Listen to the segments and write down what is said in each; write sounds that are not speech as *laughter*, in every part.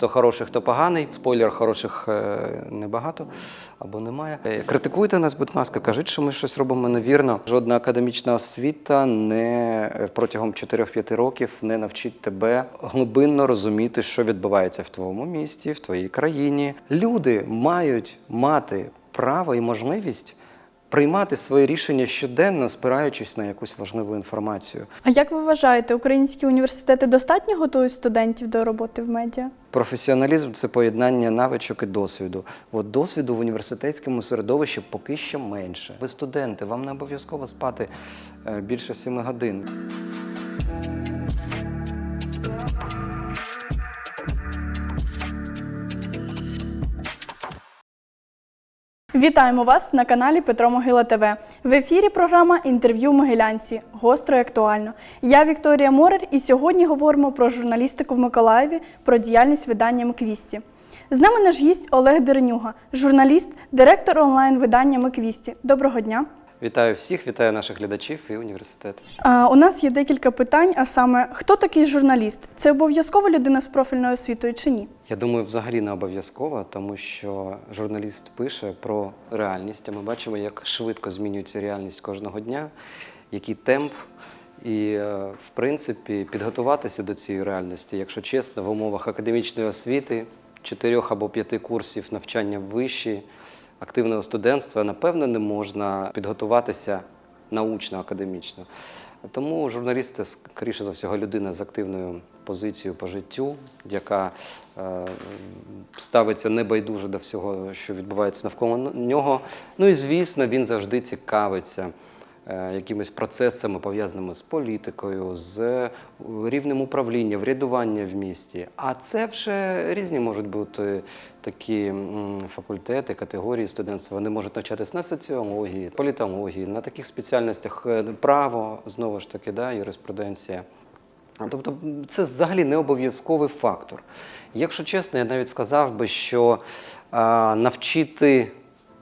хто хороший, хто поганий. Спойлер, хороших е, небагато або немає. Е, Критикуйте нас, будь ласка, кажіть, що ми щось робимо невірно. Жодна академічна освіта не е, протягом 4-5 років не навчить тебе глибинно розуміти, що відбувається в твоєму місті, в твоїй країні. Люди мають мати право і можливість приймати свої рішення щоденно, спираючись на якусь важливу інформацію. А як ви вважаєте, українські університети достатньо готують студентів до роботи в медіа? Професіоналізм це поєднання навичок і досвіду. От досвіду в університетському середовищі поки що менше. Ви студенти, вам не обов'язково спати е, більше 7 годин. Вітаємо вас на каналі Петро Могила ТВ. В ефірі програма Інтерв'ю Могилянці. Гостро і актуально. Я Вікторія Морер, і сьогодні говоримо про журналістику в Миколаєві, про діяльність видання Миквісті. З нами наш гість Олег Деренюга, журналіст, директор онлайн-видання Миквісті. Доброго дня. Вітаю всіх, вітаю наших глядачів і університет. А, у нас є декілька питань, а саме, хто такий журналіст? Це обов'язково людина з профільною освітою чи ні? Я думаю, взагалі не обов'язково, тому що журналіст пише про реальність, а ми бачимо, як швидко змінюється реальність кожного дня, який темп. І, е, в принципі, підготуватися до цієї реальності, якщо чесно, в умовах академічної освіти, чотирьох або п'яти курсів навчання в виші, активного студентства, напевно, не можна підготуватися научно-академічно. Тому журналіст це, скоріше за всього, людина з активною позицією по життю, яка е, ставиться небайдуже до всього, що відбувається навколо нього. Ну і звісно, він завжди цікавиться якимись процесами, пов'язаними з політикою, з рівнем управління, врядування в місті. А це вже різні можуть бути такі факультети, категорії студентства. Вони можуть навчатись на соціології, політології, на таких спеціальностях е, право, знову ж таки, да, юриспруденція. Тобто це взагалі не обов'язковий фактор. Якщо чесно, я навіть сказав би, що навчити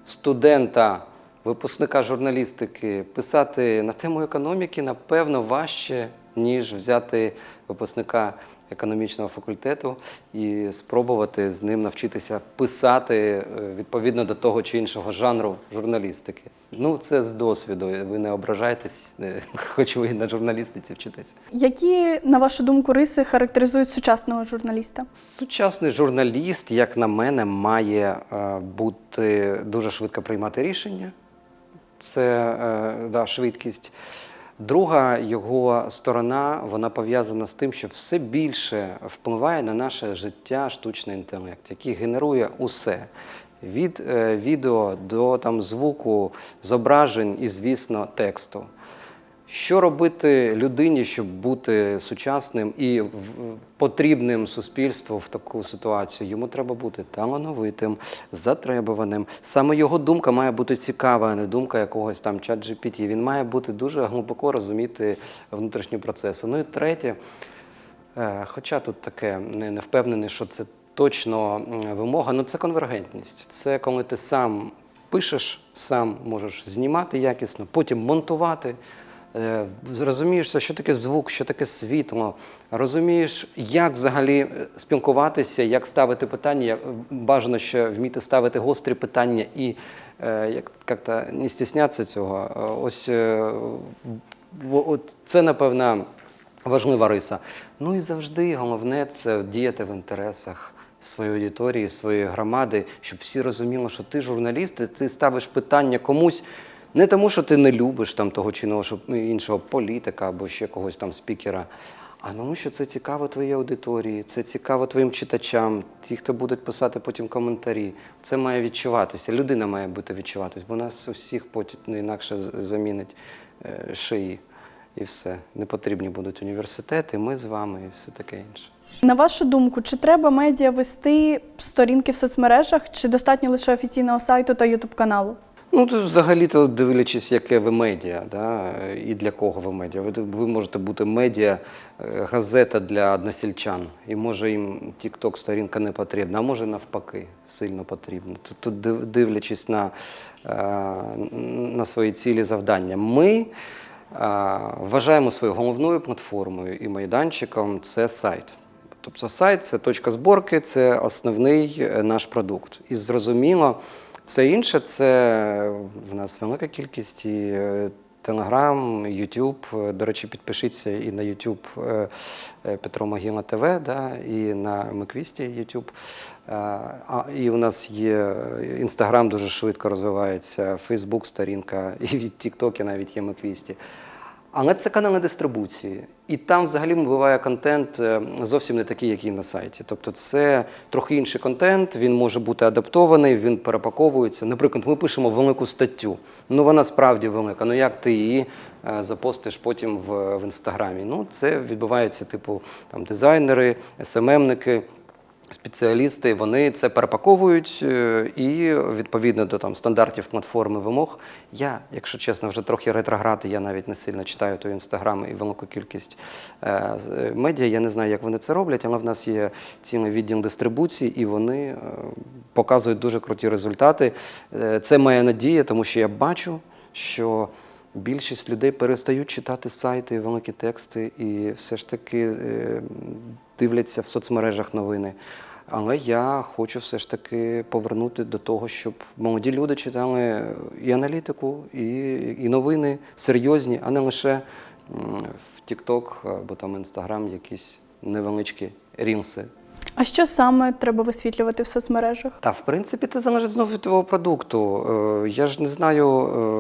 студента, випускника журналістики писати на тему економіки, напевно, важче, ніж взяти випускника економічного факультету і спробувати з ним навчитися писати е, відповідно до того чи іншого жанру журналістики. Ну, це з досвіду. Ви не ображайтесь, е, *laughs* хоч ви і на журналістиці вчитесь. Які, на вашу думку, риси характеризують сучасного журналіста? Сучасний журналіст, як на мене, має е, бути дуже швидко приймати рішення. Це е, да, швидкість. Друга його сторона вона пов'язана з тим, що все більше впливає на наше життя штучний інтелект, який генерує усе. Від е, відео до там, звуку, зображень і, звісно, тексту. Що робити людині, щоб бути сучасним і потрібним суспільству в таку ситуацію? Йому треба бути талановитим, затребуваним. Саме його думка має бути цікава, а не думка якогось там чат GPT. Він має бути дуже глибоко розуміти внутрішні процеси. Ну і третє, Е, Хоча тут таке не, не впевнений, що це точно вимога, ну це конвергентність. Це коли ти сам пишеш, сам можеш знімати якісно, потім монтувати. Е, Зрозумієшся, що таке звук, що таке світло, розумієш, як взагалі е, спілкуватися, як ставити питання. Бажано ще вміти ставити гострі питання і е, як як-то не стіснятися цього. Е, Ось е, це, напевно, важлива риса. Ну і завжди головне це діяти в інтересах своєї аудиторії, своєї громади, щоб всі розуміли, що ти журналіст, і ти ставиш питання комусь. Не тому, що ти не любиш там того чи іншого, іншого політика або ще когось там спікера, а тому, що це цікаво твоїй аудиторії, це цікаво твоїм читачам, ті, хто будуть писати потім коментарі. Це має відчуватися. Людина має бути відчуватись, бо нас усіх потім не інакше замінить е, шиї. І все. Не потрібні будуть університети, ми з вами і все таке інше. На вашу думку, чи треба медіа вести сторінки в соцмережах, чи достатньо лише офіційного сайту та ютуб каналу? Ну, взагалі-то дивлячись, яке ви медіа, да? і для кого ви медіа. Ви, ви можете бути медіа, е, газета для односельчан. І може їм TikTok сторінка не потрібна, а може навпаки, сильно потрібна. Тут, дивлячись на, е, на свої цілі завдання. Ми е, вважаємо своєю головною платформою і майданчиком це сайт. Тобто сайт це точка зборки, це основний наш продукт. І зрозуміло, все інше це в нас велика кількість і Телеграм, Ютуб. До речі, підпишіться і на Ютуб е, е, Петро Могила ТВ, да, і на Миквісті Ютуб. Е, і у нас є Інстаграм дуже швидко розвивається, Фейсбук сторінка, *laughs* і від Тіктокі навіть є Миквісті. Але це канали дистрибуції. І там взагалі буває контент е, зовсім не такий, який на сайті. Тобто це трохи інший контент, він може бути адаптований, він перепаковується. Наприклад, ми пишемо велику статтю. Ну вона справді велика. Ну як ти її е, запостиш потім в, в інстаграмі? Ну це відбувається, типу, там дизайнери, СММники. Спеціалісти вони це перепаковують е, і відповідно до там стандартів платформи вимог. Я, якщо чесно, вже трохи ретроград, я навіть не сильно читаю той інстаграм і велику кількість е, медіа. Я не знаю, як вони це роблять, але в нас є цілий відділ дистрибуції, і вони е, показують дуже круті результати. Е, Це моя надія, тому що я бачу, що більшість людей перестають читати сайти, великі тексти, і все ж таки е, дивляться в соцмережах новини. Але я хочу все ж таки повернути до того, щоб молоді люди читали і аналітику, і, і новини серйозні, а не лише в TikTok або там Instagram якісь невеличкі рілси. А що саме треба висвітлювати в соцмережах? Та, в принципі, це залежить знову від твого продукту. Е, Я ж не знаю.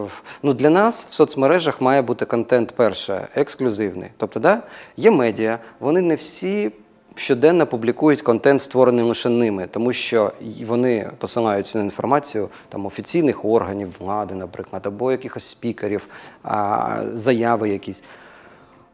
е, Ну, для нас в соцмережах має бути контент перше, ексклюзивний. Тобто, да, є медіа, вони не всі. Щоденно публікують контент, створений лише ними, тому що вони посилаються на інформацію там офіційних органів влади, наприклад, або якихось спікерів, заяви якісь.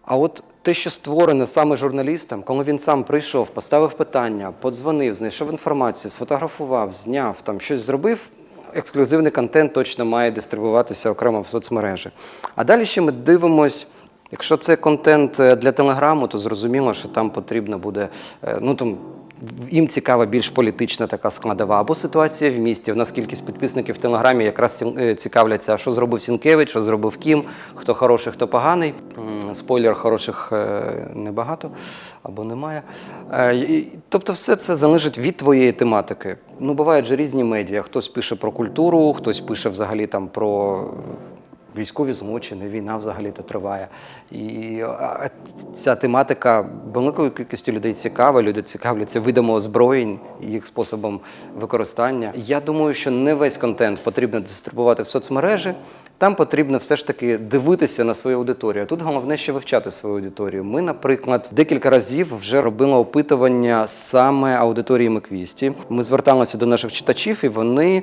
А от те, що створене саме журналістом, коли він сам прийшов, поставив питання, подзвонив, знайшов інформацію, сфотографував, зняв, там щось зробив, ексклюзивний контент точно має дистрибуватися окремо в соцмережі. А далі ще ми дивимось. Якщо це контент е, для телеграму, то зрозуміло, що там потрібно буде. е, Ну там їм цікава більш політична така складова, або ситуація в місті. У нас кількість підписників в Телеграмі якраз е, цікавляться, що зробив Сінкевич, що зробив Кім, хто хороший, хто поганий. Спойлер, хороших небагато або немає. Тобто, все це залежить від твоєї тематики. Ну, бувають же різні медіа. Хтось пише про культуру, хтось пише взагалі там про військові злочини, війна взагалі-то триває. І ця тематика великою кількістю людей цікава. Люди цікавляться видами озброєнь, їх способом використання. Я думаю, що не весь контент потрібно дистрибувати в соцмережі. Там потрібно все ж таки дивитися на свою аудиторію. Тут головне ще вивчати свою аудиторію. Ми, наприклад, декілька разів вже робили опитування саме аудиторії Миквісті. Ми зверталися до наших читачів, і вони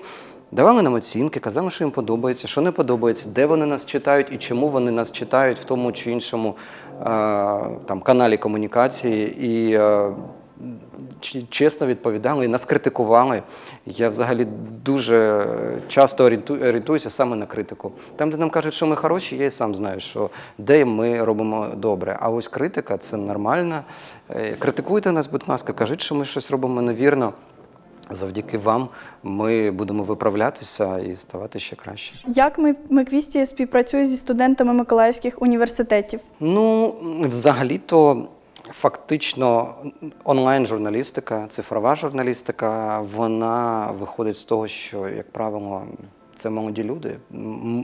Давали нам оцінки, казали, що їм подобається, що не подобається, де вони нас читають і чому вони нас читають в тому чи іншому е, там, каналі комунікації. І е, чесно відповідали, нас критикували. Я взагалі дуже часто орієнту- орієнтуюся саме на критику. Там, де нам кажуть, що ми хороші, я і сам знаю, що де ми робимо добре. А ось критика це нормально. Е, Критикуйте нас, будь ласка, кажіть, що ми щось робимо невірно. Завдяки вам ми будемо виправлятися і ставати ще краще. Як ми Миквісті співпрацює зі студентами Миколаївських університетів? Ну, взагалі-то, фактично, онлайн-журналістика, цифрова журналістика, вона виходить з того, що, як правило, це молоді люди.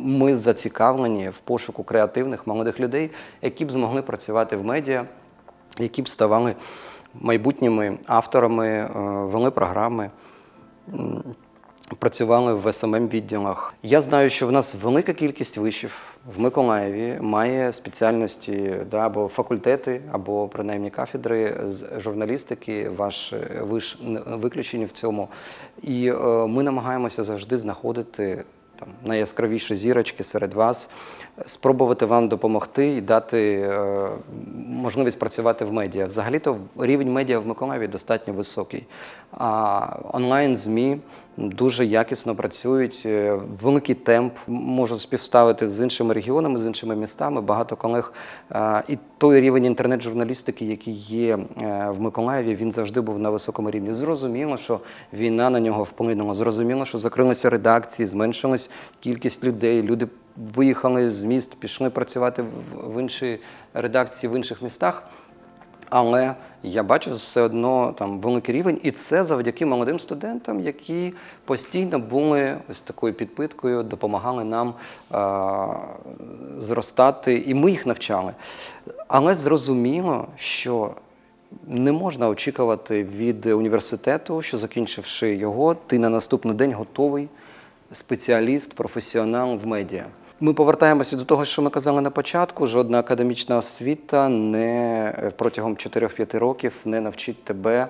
Ми зацікавлені в пошуку креативних молодих людей, які б змогли працювати в медіа, які б ставали майбутніми авторами, е, вели програми. Працювали в СММ відділах. Я знаю, що в нас велика кількість вишів в Миколаєві має спеціальності да, або факультети, або принаймні кафедри з журналістики. Ваш е, виш виключені в цьому. І е, ми намагаємося завжди знаходити там найяскравіші зірочки серед вас, спробувати вам допомогти і дати е, можливість працювати в медіа. Взагалі-то рівень медіа в Миколаєві достатньо високий. А онлайн ЗМІ дуже якісно працюють, е, великий темп можу співставити з іншими регіонами, з іншими містами. Багато колег. Е, І той рівень інтернет-журналістики, який є в Миколаєві, він завжди був на високому рівні. Зрозуміло, що війна на нього вплинула. Зрозуміло, що закрилися редакції, зменшилась кількість людей. Люди виїхали з міст, пішли працювати в- інші редакції в інших містах. Але я бачу все одно там великий рівень, і це завдяки молодим студентам, які постійно були ось такою підпиткою, допомагали нам а, зростати, і ми їх навчали. Але зрозуміло, що не можна очікувати від університету, що закінчивши його, ти на наступний день готовий спеціаліст, професіонал в медіа. Ми повертаємося до того, що ми казали на початку. Жодна академічна освіта не протягом 4-5 років не навчить тебе,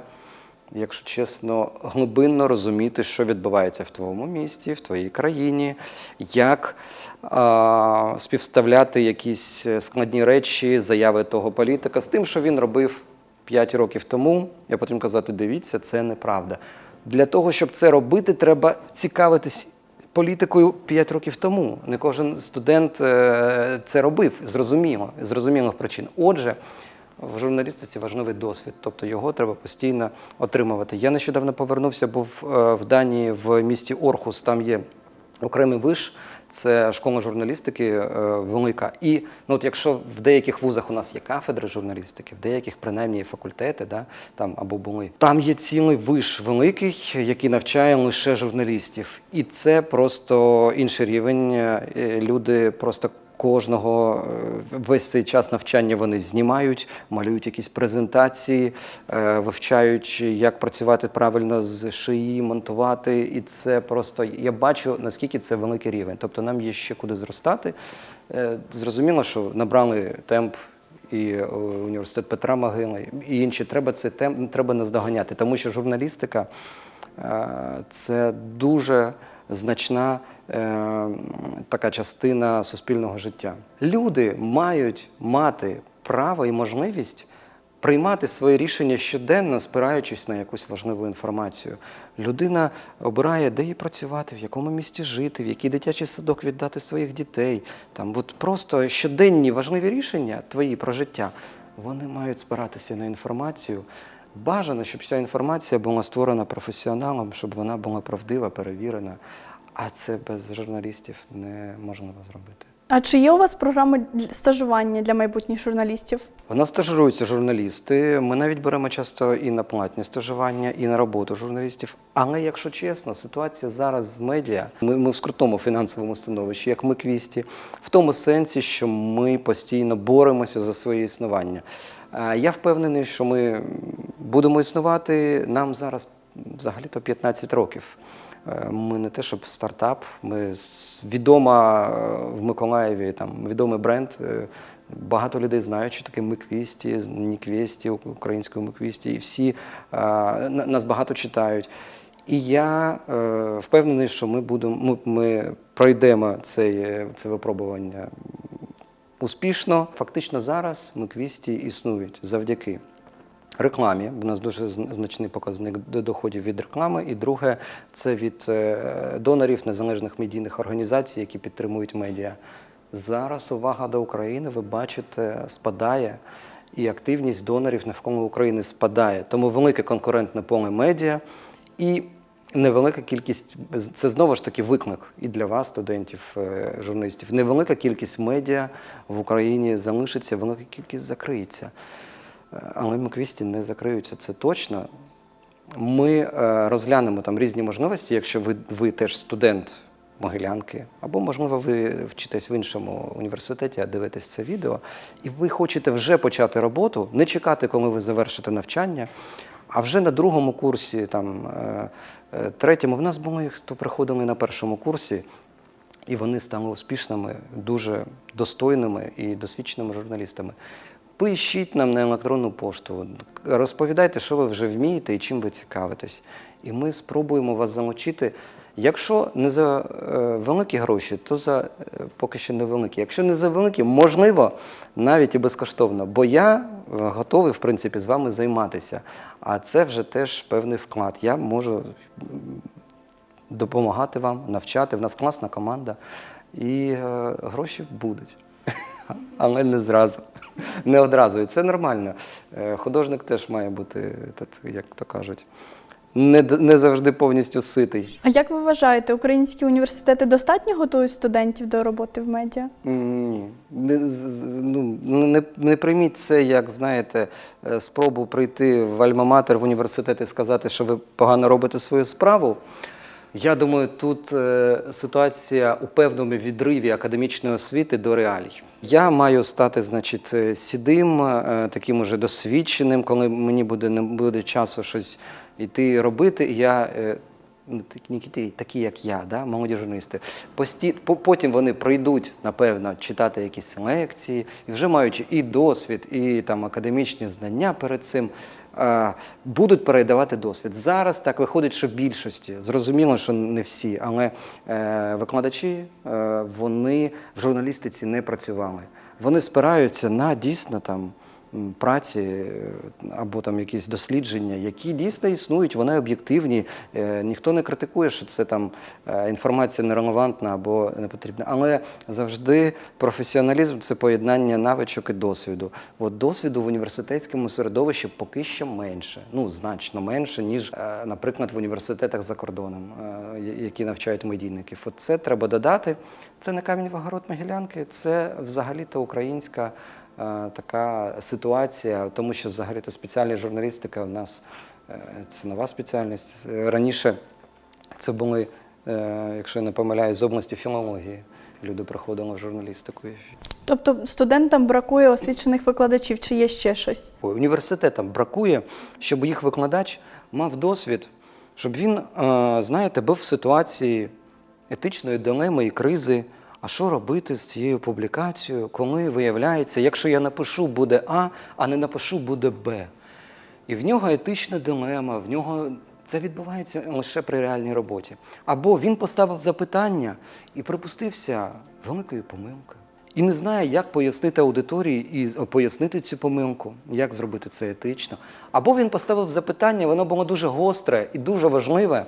якщо чесно, глибинно розуміти, що відбувається в твоєму місті, в твоїй країні, як а, співставляти якісь складні речі, заяви того політика з тим, що він робив 5 років тому. Я потім казати, дивіться, це неправда. Для того, щоб це робити, треба цікавитись політикою 5 років тому. Не кожен студент е, це робив, зрозуміло, з зрозумілих причин. Отже, в журналістиці важливий досвід, тобто його треба постійно отримувати. Я нещодавно повернувся, був е, в Данії в місті Орхус. Там є окремий виш, це школа журналістики е, велика. І ну, от якщо в деяких вузах у нас є кафедри журналістики, в деяких принаймні факультети, да, там або були, там є цілий виш великий, який навчає лише журналістів. І це просто інший рівень. Е, Люди просто кожного е, весь цей час навчання вони знімають, малюють якісь презентації, е, вивчають, як працювати правильно з шиї, монтувати. І це просто я бачу, наскільки це великий рівень. Тобто нам є ще куди зростати. Е, Зрозуміло, що набрали темп. І університет Петра Могили, і інші треба це тем, треба наздоганяти, тому що журналістика це дуже значна така частина суспільного життя. Люди мають мати право і можливість приймати свої рішення щоденно, спираючись на якусь важливу інформацію. Людина обирає, де їй працювати, в якому місті жити, в який дитячий садок віддати своїх дітей. Там от просто щоденні важливі рішення твої про життя, вони мають спиратися на інформацію. Бажано, щоб ця інформація була створена професіоналом, щоб вона була правдива, перевірена. А це без журналістів не неможливо зробити. А чи є у вас програми стажування для майбутніх журналістів? У нас стажируються журналісти. Ми навіть беремо часто і на платні стажування, і на роботу журналістів. Але якщо чесно, ситуація зараз з медіа, ми, ми в скрутному фінансовому становищі, як ми квісті, в тому сенсі, що ми постійно боремося за своє існування. Я впевнений, що ми будемо існувати нам зараз взагалі-то 15 років. Е, Ми не те, щоб стартап, ми відома е, в Миколаєві там відомий бренд. е, Багато людей знають, що таке Миквісті, Ніквісті, українською Миквісті, і всі на- нас багато читають. І я впевнений, що ми будемо, ми, ми пройдемо це, це випробування успішно. Фактично зараз Миквісті існують завдяки рекламі. В нас дуже значний показник доходів від реклами. І друге, це від е, донорів незалежних медійних організацій, які підтримують медіа. Зараз увага до України, ви бачите, спадає, і активність донорів навколо України спадає. Тому велике конкурентне поле медіа і невелика кількість це знову ж таки виклик і для вас, студентів, е, журналістів. Невелика кількість медіа в Україні залишиться, велика кількість закриється. Але Миквісті не закриються, це точно. Ми е, розглянемо там різні можливості, якщо ви, ви теж студент Могилянки, або, можливо, ви вчитесь в іншому університеті, а дивитесь це відео, і ви хочете вже почати роботу, не чекати, коли ви завершите навчання, а вже на другому курсі, там, е, е, третьому, в нас були, хто приходили на першому курсі, і вони стали успішними, дуже достойними і досвідченими журналістами. Пишіть нам на електронну пошту, розповідайте, що ви вже вмієте і чим ви цікавитесь. І ми спробуємо вас залучити. Якщо не за е, великі гроші, то за е, поки що невеликі. Якщо не за великі, можливо, навіть і безкоштовно. Бо я е, готовий, в принципі, з вами займатися. А це вже теж певний вклад. Я можу допомагати вам, навчати. В нас класна команда, і гроші будуть. *laughs* Але не зразу, *laughs* не одразу. І це нормально. Е, Художник теж має бути, як то кажуть, не, не завжди повністю ситий. А як ви вважаєте, українські університети достатньо готують студентів до роботи в медіа? Ні. Не, з- ну, не, не прийміть це, як знаєте, е, спробу прийти в Альма-Матер в університет і сказати, що ви погано робите свою справу. Я думаю, тут е, ситуація у певному відриві академічної освіти до реалій. Я маю стати, значить, е, сідим, е, таким уже досвідченим, коли мені буде не буде часу щось йти робити. І я ну, такі, як я, да, молоді журналісти. Пості, по- потім вони прийдуть, напевно, читати якісь лекції, і вже маючи і досвід, і там академічні знання перед цим, будуть передавати досвід. Зараз так виходить, що більшості. Зрозуміло, що не всі, але е, викладачі е, вони в журналістиці не працювали. Вони спираються на дійсно там праці е, або там якісь дослідження, які дійсно існують, вони об'єктивні. Е, Ніхто не критикує, що це там е, інформація нерелевантна або не потрібна. Але завжди професіоналізм це поєднання навичок і досвіду. От досвіду в університетському середовищі поки що менше, ну значно менше, ніж, наприклад, в університетах за кордоном, які навчають медійників. От це треба додати. Це не камінь вагород Могилянки, це взагалі-то українська така ситуація, тому що взагалі-то спеціальна журналістика у нас е, це нова спеціальність. Е, Раніше це були, е, якщо я не помиляюсь, з області філології. Люди приходили в журналістику. Тобто студентам бракує освічених викладачів, чи є ще щось? Університетам бракує, щоб їх викладач мав досвід, щоб він, е, знаєте, був в ситуації етичної дилеми і кризи. А що робити з цією публікацією, коли виявляється, якщо я напишу буде А, а не напишу буде Б. І в нього етична дилема, в нього це відбувається лише при реальній роботі. Або він поставив запитання і припустився великої помилки. І не знає, як пояснити аудиторії і пояснити цю помилку, як зробити це етично. Або він поставив запитання, воно було дуже гостре і дуже важливе,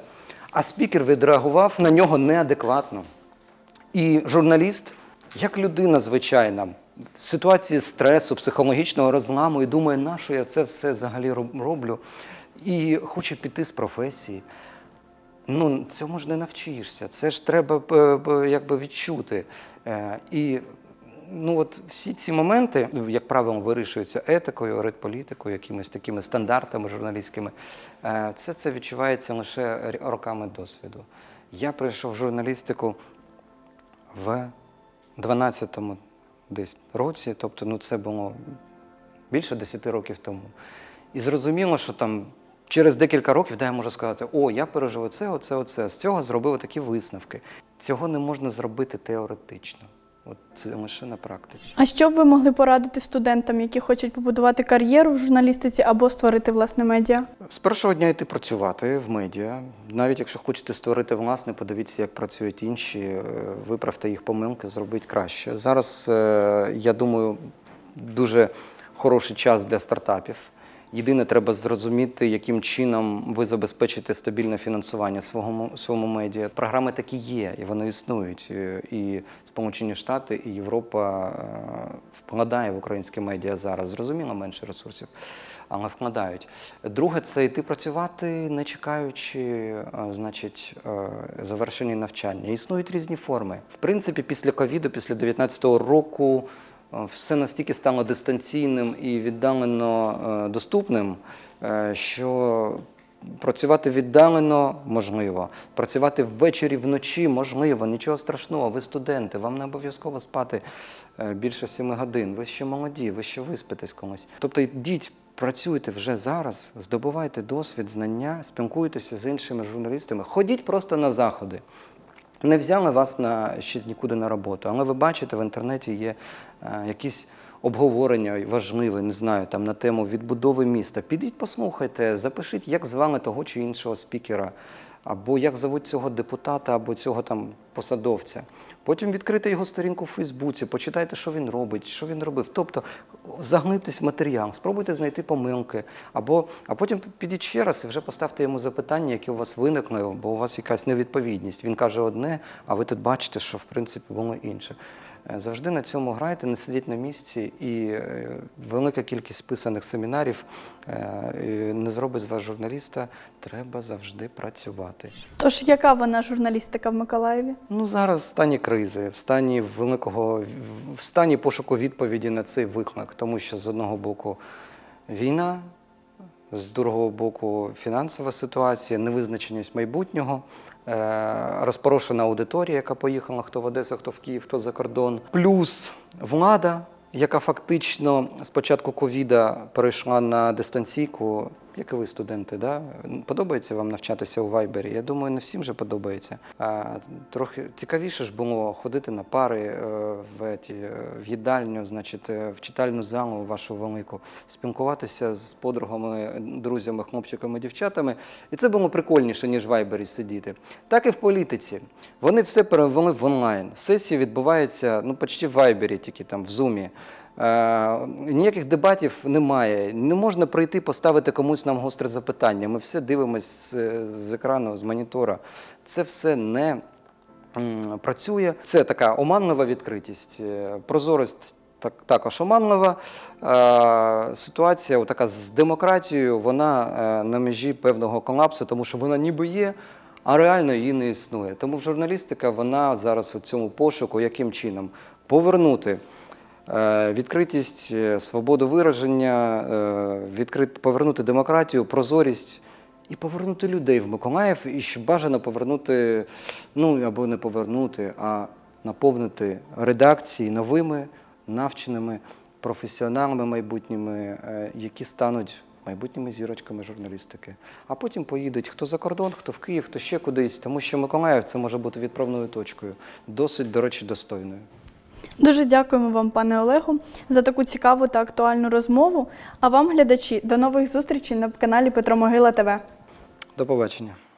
а спікер відреагував на нього неадекватно. І журналіст, як людина звичайна, в ситуації стресу, психологічного розламу, і думає, на що я це все взагалі роблю, і хоче піти з професії. Ну, цьому ж не навчишся. Це ж треба е, якби відчути. Е, І ну, от всі ці моменти, як правило, вирішуються етикою, редполітикою, якимись такими стандартами журналістськими. Це, це відчувається лише роками досвіду. Я прийшов в журналістику в 12-му десь році, тобто ну, це було більше 10 років тому. І зрозуміло, що там через декілька років да, я можу сказати, о, я пережив оце, оце, оце. З цього зробив такі висновки. Цього не можна зробити теоретично. От це лише на практиці. А що б ви могли порадити студентам, які хочуть побудувати кар'єру в журналістиці або створити власне медіа? З першого дня йти працювати в медіа. Навіть якщо хочете створити власне, подивіться, як працюють інші, е, виправте їх помилки, зробіть краще. Зараз, е, я думаю, дуже хороший час для стартапів. Єдине, треба зрозуміти, яким чином ви забезпечите стабільне фінансування свого своєму медіа. Програми такі є, і вони існують. Е, І Сполучені Штати, і Європа е, вкладає в українське медіа зараз. Зрозуміло, менше ресурсів, але вкладають. Друге, це йти працювати, не чекаючи, е, значить, завершення навчання. Існують різні форми. В принципі, після ковіду, після 19-го року. Е, Все настільки стало дистанційним і віддалено е, доступним, е, що працювати віддалено можливо, працювати ввечері вночі можливо, нічого страшного. Ви студенти, вам не обов'язково спати більше сіми годин. Ви ще молоді, ви ще виспитесь комусь. Тобто йдіть, працюйте вже зараз, здобувайте досвід, знання, спілкуйтеся з іншими журналістами, ходіть просто на заходи. Не взяли вас на ще нікуди на роботу, але ви бачите, в інтернеті є е, якісь обговорення важливе, не знаю, там на тему відбудови міста. Підіть, послухайте, запишіть, як звали того чи іншого спікера, або як зовуть цього депутата, або цього там посадовця. Потім відкрити його сторінку в Фейсбуці, почитайте, що він робить, що він робив. Тобто заглибтесь в матеріал, спробуйте знайти помилки, або а потім підіть ще раз і вже поставте йому запитання, які у вас виникли, бо у вас якась невідповідність. Він каже одне, а ви тут бачите, що в принципі було інше. Е, Завжди на цьому грайте, не сидіть на місці, і е, велика кількість писаних семінарів е, не зробить з вас журналіста. Треба завжди працювати. Тож, яка вона журналістика в Миколаєві? Ну зараз в стані кризи, в стані великого в стані пошуку відповіді на цей виклик, тому що з одного боку війна, з другого боку фінансова ситуація, невизначеність майбутнього, розпорошена аудиторія, яка поїхала, хто в Одесу, хто в Київ, хто за кордон, плюс влада, яка фактично з початку ковіда перейшла на дистанційку. Як і ви, студенти, да? подобається вам навчатися у Вайбері? Я думаю, не всім же подобається. А, трохи цікавіше ж було ходити на пари е, в, еті, е, в їдальню, значить, е, в читальну залу вашу велику, спілкуватися з подругами, друзями, хлопчиками, дівчатами. І це було прикольніше, ніж в Вайбері сидіти. Так і в політиці. Вони все перевели в онлайн. Сесії відбуваються ну, почти в Вайбері, тільки там в Зумі. Е, ніяких дебатів немає. Не можна прийти, поставити комусь нам гостре запитання. Ми все дивимося з, екрану, з монітора. Це все не працює. Це така оманлива відкритість. Е, Прозорість так, також оманлива. Е, ситуація така з демократією, вона е, на межі певного колапсу, тому що вона ніби є. А реально її не існує. Тому журналістика вона зараз у цьому пошуку, яким чином повернути Відкритість, е, свободу вираження, е, відкрит, повернути демократію, прозорість і повернути людей в Миколаїв, і ще бажано повернути, ну або не повернути, а наповнити редакції новими, навченими професіоналами майбутніми, е, які стануть майбутніми зірочками журналістики. А потім поїдуть хто за кордон, хто в Київ, хто ще кудись, тому що Миколаїв це може бути відправною точкою, досить, до речі, достойною. Дуже дякуємо вам, пане Олегу, за таку цікаву та актуальну розмову. А вам, глядачі, до нових зустрічей на каналі Петро Могила ТВ. До побачення.